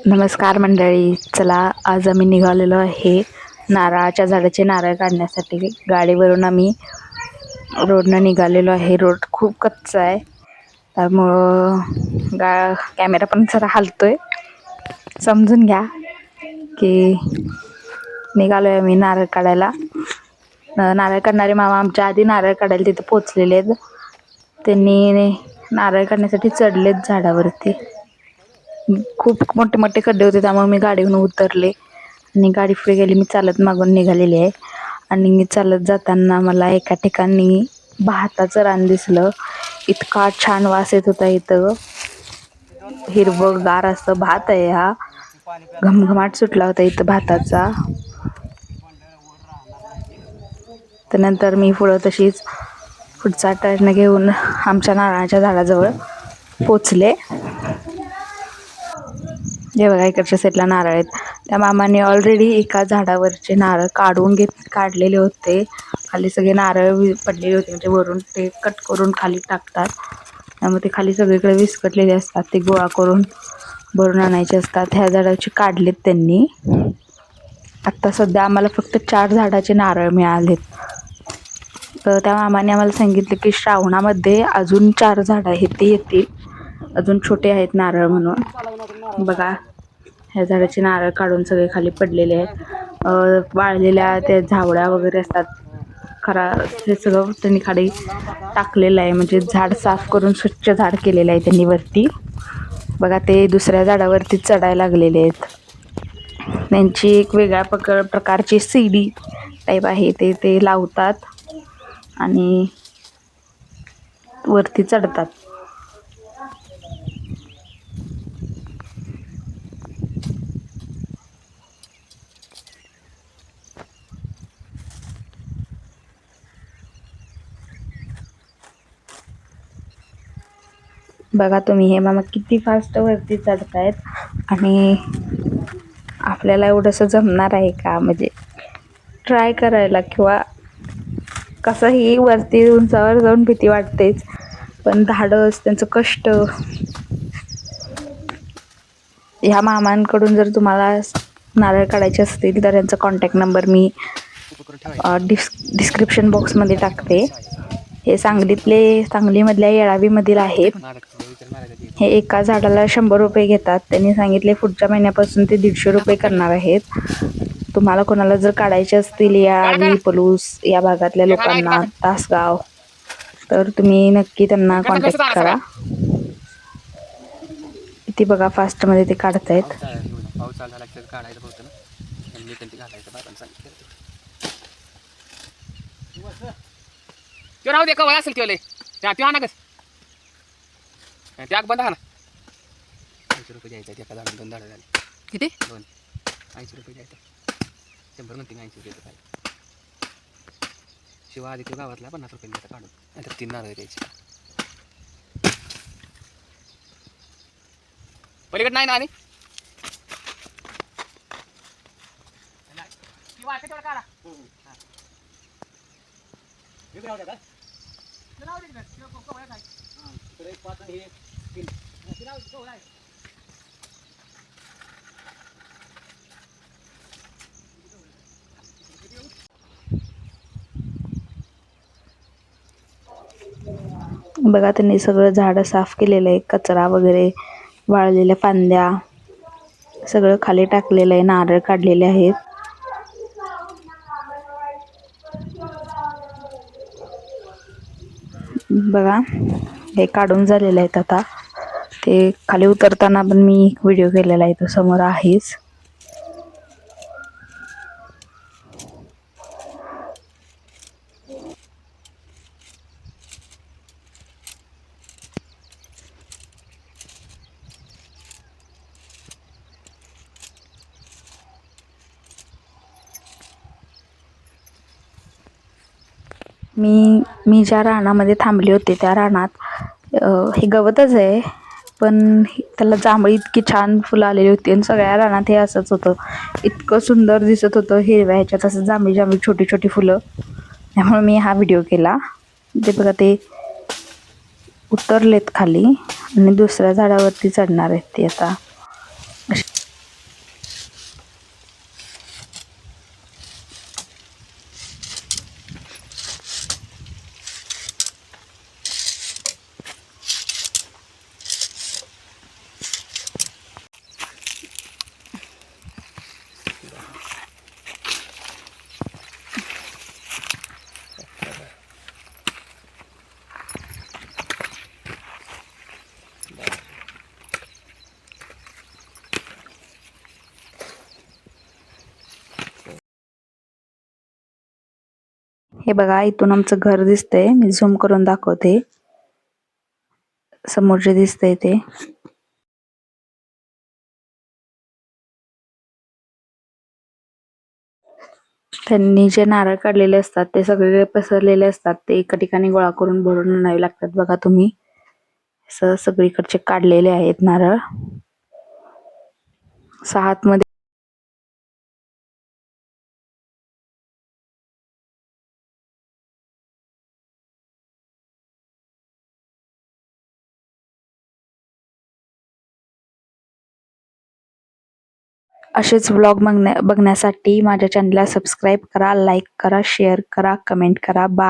नमस्कार मंडळी. चला आज आम्ही निघालेलो आहे नारळाच्या झाडाचे नारळ काढण्यासाठी. गाडीवरून आम्ही रोडनं निघालेलो आहे. रोड खूप कच्चा आहे. त्यामुळं गा कॅमेरा पण जरा हलतोय. समजून घ्या की निघालो आहे आम्ही नारळ काढायला. नारळ काढणारे मामा आमच्या आधी नारळ काढायला तिथं पोचलेले आहेत. त्यांनी नारळ काढण्यासाठी चढलेत झाडावरती. खूप मोठे मोठे खड्डे होते त्यामुळे मी गाडीहून उतरले. आणि गाडी पुढे गेली मी चालत मागून निघालेली आहे. आणि मी चालत जाताना मला एका ठिकाणी भाताचं रान दिसलं. इतका छान वास येत होता इथं. हिरवं गार असं भात आहे हा. घमघमाट सुटला होता इथं भाताचा. त्यानंतर मी पुढं तशीच पुढचा टर्न घेऊन आमच्या नारळाच्या झाडाजवळ पोचले. हे बघा इकडच्या साईडला नारळ आहेत. त्या मामाने ऑलरेडी एका झाडावरचे नारळ काढून घेत काढलेले होते. खाली सगळे नारळ वि- पडलेले होते. म्हणजे वरून ते कट करून खाली टाकतात. त्यामुळे ते खाली सगळीकडे विस्कटलेले असतात. ते गोळा करून भरून आणायचे असतात. ह्या झाडाचे काढलेत त्यांनी. आत्ता सध्या आम्हाला फक्त चार झाडाचे नारळ मिळालेत. तर त्या मामाने आम्हाला सांगितलं की श्रावणामध्ये अजून चार झाडं आहेत ते येतील. अजून छोटे आहेत नारळ म्हणून. बघा ह्या झाडाचे नारळ काढून सगळे खाली पडलेले आहेत. वाळलेल्या त्या झावळ्या वगैरे असतात. खरा हे सगळं त्यांनी खाली टाकलेलं आहे. म्हणजे झाड साफ करून स्वच्छ झाड केलेलं आहे त्यांनी वरती. बघा ते दुसऱ्या झाडावरती चढायला लागलेले आहेत. त्यांची एक वेगळ्या प्रक प्रकारची सीडी टाईप आहे. ते ते लावतात आणि वरती चढतात. बघा तुम्ही हे मामा किती फास्ट वरती चढतायत. आणि आपल्याला एवढंसं जमणार आहे का? म्हणजे ट्राय करायला किंवा कसंही वरती उंचावर जाऊन भीती वाटतेच पण धाडस त्यांचं कष्ट. ह्या मामांकडून जर तुम्हाला नारळ काढायचे असतील तर यांचा कॉन्टॅक्ट नंबर मी डिस् डिस्क्रिप्शन बॉक्समध्ये टाकते. हे सांगलीतले सांगलीमधल्या येळावीमधील आहेत. हे एका झाडाला शंभर रुपये घेतात. त्यांनी सांगितले पुढच्या महिन्यापासून ते दीडशे रुपये करणार आहेत. तुम्हाला कोणाला जर काढायचे असतील याळावी पलूस या भागातल्या लोकांना तासगाव तर तुम्ही नक्की त्यांना कॉन्टॅक्ट करा. किती बघा फास्टमध्ये ते काढतायत. पाऊस चालू झाला की काढायचं होतं ना. आणि मी त्यांची घालायचं बाबांना सांगितलं. ते राहू दे कवळ असेल ते आणा कस त्याग बंद हा ना. ऐंशी रुपये द्यायचं एका झाडाला दोन झाडं झाली. किती? दोन. ऐंशी रुपये द्यायचं शंभर म्हणते मी ऐंशी रुपये काय शिवा आधी गावातला पन्नास रुपये द्यायचा काढून. नाहीतर तीन नारळ द्यायची. पलीकडे नाही ना आणि? बघा त्यांनी सगळं झाडं साफ केलेलं आहे. कचरा वगैरे वाळलेल्या फांद्या सगळं खाली टाकलेलं आहे. नारळ काढलेले आहेत. बघा हे काढून झालेले आहेत आता. ते खाली उतरताना पण मी एक व्हिडिओ केलेला आहे तो समोर आहेच. मी मी ज्या रानामध्ये थांबले होते त्या रानात हे गवतच आहे. पण त्याला जांभळी इतकी छान फुलं आलेली होती आणि सगळ्या रानात हे असंच होतं. इतकं सुंदर दिसत होतं हिरव्या ह्याच्यात असं जांभळी जांभळी छोटी छोटी फुलं. त्यामुळे मी हा व्हिडिओ केला. ते बघा ते उतरलेत खाली आणि दुसऱ्या झाडावरती चढणार आहेत ते आता. हे बघा इथून आमचं घर दिसतंय. मी झूम करून दाखवते. समोर जे दिसतंय ते. त्यांनी जे नारळ काढलेले असतात ते सगळे पसरलेले असतात. ते एका ठिकाणी गोळा करून भरून आणावे लागतात बघा तुम्ही. असं सगळीकडचे काढलेले आहेत नारळ. सहा मध्ये असेच व्लॉग बघण्या बघण्यासाठी माझ्या चॅनलला सबस्क्राईब करा लाईक करा शेअर करा कमेंट करा. बाय